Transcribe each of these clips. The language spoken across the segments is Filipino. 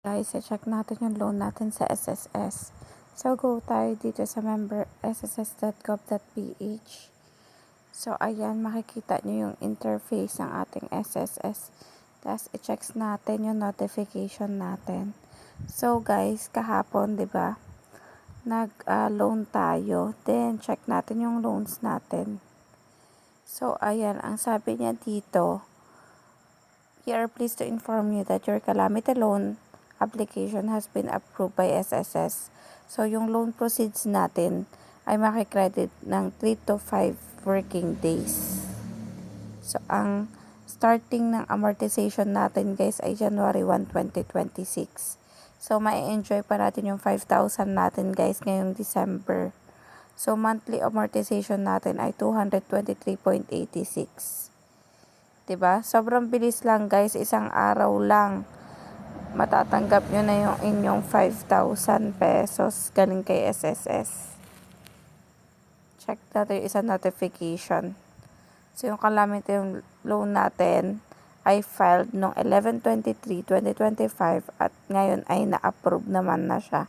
Guys, check natin yung loan natin sa SSS. So, go tayo dito sa member sss.gov.ph. So, ayan, makikita nyo yung interface ng ating SSS. Tapos, i-checks natin yung notification natin. So, guys, kahapon, di ba, nag-loan tayo. Then, check natin yung loans natin. So, ayan, ang sabi niya dito, We are pleased to inform you that your calamity loan application has been approved by SSS. So, yung loan proceeds natin ay makikredit ng 3 to 5 working days. So, ang starting ng amortization natin guys ay January 1, 2026. So, ma-enjoy pa natin yung 5,000 natin guys ngayong December. So, monthly amortization natin ay 223.86. 'di ba? Sobrang bilis lang guys, isang araw lang matatanggap nyo na yung inyong 5,000 pesos galing kay SSS. Check natin yung isang notification. So, yung calamity yung loan natin ay filed noong 11-23-2025 at ngayon ay na-approve naman na siya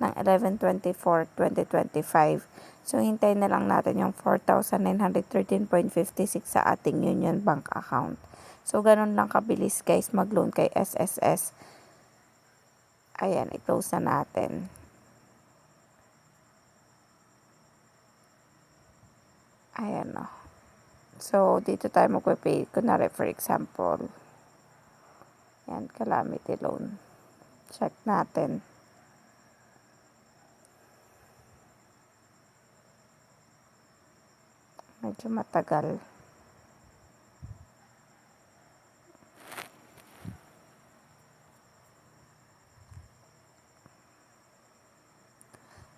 ng 11-24-2025. So, hintayin na lang natin yung 4,913.56 sa ating Union Bank account. So, ganun lang kabilis guys mag-loan kay SSS. Ayan, i-close na natin. Ayan o. So, dito tayo magpe-pay. Kunwari, for example, yan, calamity loan. Check natin. Medyo matagal.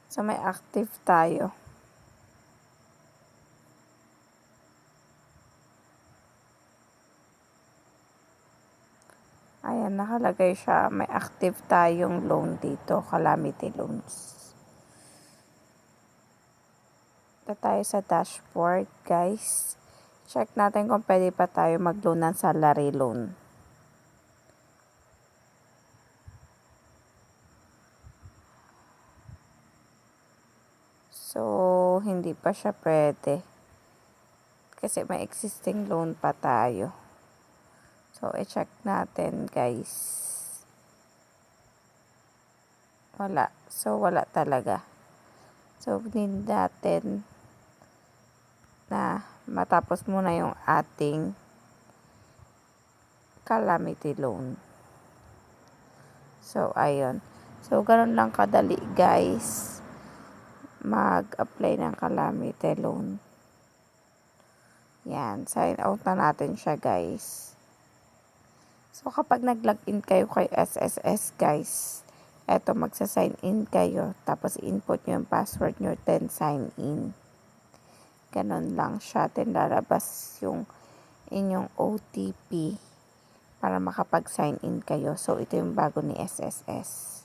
So, may active tayo. Ayan, nakalagay siya. May active tayong loan dito, calamity loans. Ito tayo sa dashboard, guys. Check natin kung pwede pa tayo mag-loan ng salary loan. So, hindi pa siya pwede. Kasi may existing loan pa tayo. So, i-check natin, guys. Wala. So, wala talaga. So, need natin na matapos muna yung ating calamity loan. So, ayun. So, ganun lang kadali, guys mag-apply ng calamity loan. Yan, sign out na natin siya guys. So kapag nag-login kayo kay SSS guys, eto magsa-sign in kayo, tapos input nyo yung password nyo, then sign in. Ganon lang siya, then lalabas yung inyong OTP para makapag-sign in kayo. So ito yung bago ni SSS.